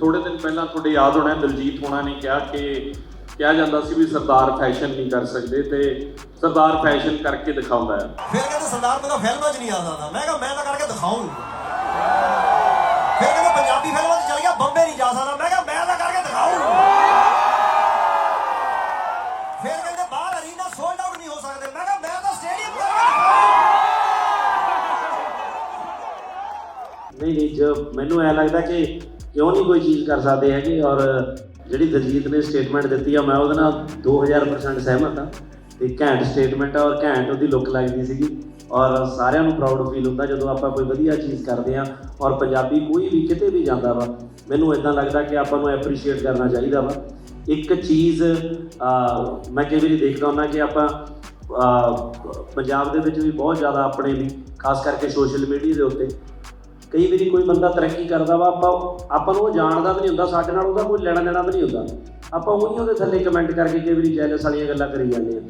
ਥੋੜੇ ਦਿਨ ਪਹਿਲਾਂ ਤੁਹਾਡੇ ਯਾਦ ਹੋਣਾ ਦਲਜੀਤ ਹੋਣਾ ਨੇ ਕਿਹਾ ਕਿ ਕਿਹਾ ਜਾਂਦਾ ਸੀ ਵੀ ਸਰਦਾਰ ਫੈਸ਼ਨ ਨਹੀਂ ਕਰ ਸਕਦੇ ਤੇ ਸਰਦਾਰ ਫੈਸ਼ਨ ਕਰਕੇ ਦਿਖਾਉਂਦਾ ਹੈ। ਫਿਰ ਕਹਿੰਦੇ ਸਰਦਾਰ ਤੋਂ ਫਿਲਮਾਂ 'ਚ ਨਹੀਂ ਆ ਸਕਦਾ ਮੈਂ ਕਿਹਾ ਮੈਂ ਤਾਂ ਕਰਕੇ ਦਿਖਾਉਂਗਾ ਫਿਰ ਕਹਿੰਦੇ ਪੰਜਾਬੀ ਫਿਲਮਾਂ 'ਚ ਚਲ ਗਿਆ ਬੰਬੇ ਨਹੀਂ ਜਾ ਸਕਦਾ। ਮੈਂ ਕਿਹਾ ਮੈਂ ਤਾਂ ਕਰਕੇ ਦਿਖਾਉਂਗਾ ਫਿਰ ਕਹਿੰਦੇ ਬਾਹਰ ਅਰੀਨਾ ਸੋਲਡ ਆਊਟ ਨਹੀਂ ਹੋ ਸਕਦੇ। ਮੈਂ ਕਿਹਾ ਮੈਂ ਤਾਂ ਸਟੇਡੀਅਮ ਕਰਕੇ ਨਹੀਂ ਨਹੀਂ ਜੋ ਮੈਨੂੰ ਐ ਲੱਗਦਾ ਕਿ ਕਿਉਂ ਨਹੀਂ ਕੋਈ ਚੀਜ਼ ਕਰ ਸਕਦੇ ਹੈਗੇ? ਔਰ ਜਿਹੜੀ ਦਲਜੀਤ ਨੇ ਸਟੇਟਮੈਂਟ ਦਿੱਤੀ ਆ, ਮੈਂ ਉਹਦੇ ਨਾਲ 2000% ਸਹਿਮਤ ਹਾਂ ਤੇ ਘੈਂਟ ਸਟੇਟਮੈਂਟ ਆ ਔਰ ਘੈਂਟ ਉਹਦੀ ਲੁੱਕ ਲੱਗਦੀ ਸੀਗੀ। ਔਰ ਸਾਰਿਆਂ ਨੂੰ ਪ੍ਰਾਊਡ ਫੀਲ ਹੁੰਦਾ ਜਦੋਂ ਆਪਾਂ ਕੋਈ ਵਧੀਆ ਚੀਜ਼ ਕਰਦੇ ਆ ਔਰ ਪੰਜਾਬੀ ਕੋਈ ਵੀ ਕਿਤੇ ਵੀ ਜਾਂਦਾ ਵਾ, ਮੈਨੂੰ ਇਦਾਂ ਲੱਗਦਾ ਕਿ ਆਪਾਂ ਨੂੰ ਐਪਰੀਸ਼ੀਏਟ ਕਰਨਾ ਚਾਹੀਦਾ ਵਾ। ਇੱਕ ਚੀਜ਼ ਮੈਂ ਕਈ ਵਾਰੀ ਦੇਖਦਾ ਹੁੰਦਾ ਕਿ ਆਪਾਂ ਪੰਜਾਬ ਦੇ ਵਿੱਚ ਵੀ ਬਹੁਤ ਜ਼ਿਆਦਾ ਆਪਣੇ ਵੀ, ਖਾਸ ਕਰਕੇ ਸੋਸ਼ਲ ਮੀਡੀਆ ਦੇ ਉੱਤੇ ਕਈ ਵਾਰੀ ਕੋਈ ਬੰਦਾ ਤਰੱਕੀ ਕਰਦਾ ਵਾ, ਆਪਾਂ ਆਪਾਂ ਨੂੰ ਉਹ ਜਾਣਦਾ ਤਾਂ ਨਹੀਂ ਹੁੰਦਾ, ਸਾਡੇ ਨਾਲ ਉਹਦਾ ਕੋਈ ਲੈਣਾ ਦੇਣਾ ਤਾਂ ਨਹੀਂ ਹੁੰਦਾ। ਆਪਾਂ ਉਹੀ ਉਹਦੇ ਥੱਲੇ ਕਮੈਂਟ ਕਰਕੇ ਕਈ ਵਾਰੀ ਜੈਲਸ ਵਾਲੀਆਂ ਗੱਲਾਂ ਕਰੀ ਜਾਂਦੇ ਆ।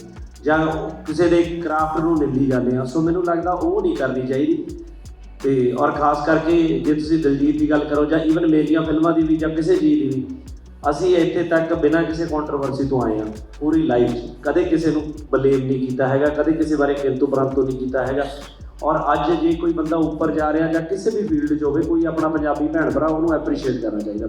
ਜਾਂ ਕਿਸੇ ਦੇ ਕਰਾਫਟ ਨੂੰ ਨਿੰਦੀ ਜਾਂਦੇ ਆ। ਸੋ ਮੈਨੂੰ ਲੱਗਦਾ ਉਹ ਨਹੀਂ ਕਰਨੀ ਚਾਹੀਦੀ। ਤੇ ਔਰ ਖਾਸ ਕਰਕੇ ਜੇ ਤੁਸੀਂ ਦਿਲਜੀਤ ਦੀ ਗੱਲ ਕਰੋ ਜਾਂ ਈਵਨ ਮੇਰੀਆਂ ਫਿਲਮਾਂ ਦੀ ਵੀ ਜਾਂ ਕਿਸੇ ਚੀਜ਼ ਦੀ ਵੀ, ਅਸੀਂ ਇੱਥੇ ਤੱਕ ਬਿਨਾਂ ਕਿਸੇ ਕੰਟਰੋਵਰਸੀ ਤੋਂ ਆਏ ਆ, ਪੂਰੀ ਲਾਈਫ 'ਚ। ਕਦੇ ਕਿਸੇ ਨੂੰ ਬਲੇਮ ਨਹੀਂ ਕੀਤਾ ਹੈਗਾ, ਕਦੇ ਕਿਸੇ ਬਾਰੇ ਕਿੰਤੂ ਪਰੰਤੂ ਨਹੀਂ ਕੀਤਾ ਹੈਗਾ। ਔਰ ਅੱਜ ਜੇ ਕੋਈ ਬੰਦਾ ਉੱਪਰ ਜਾ ਰਿਹਾ ਜਾਂ ਕਿਸੇ ਵੀ ਫੀਲਡ 'ਚ ਹੋਵੇ, ਕੋਈ ਆਪਣਾ ਪੰਜਾਬੀ ਭੈਣ ਭਰਾ ਉਹਨੂੰ ਐਪਰੀਸ਼ੀਏਟ ਕਰਨਾ ਚਾਹੀਦਾ।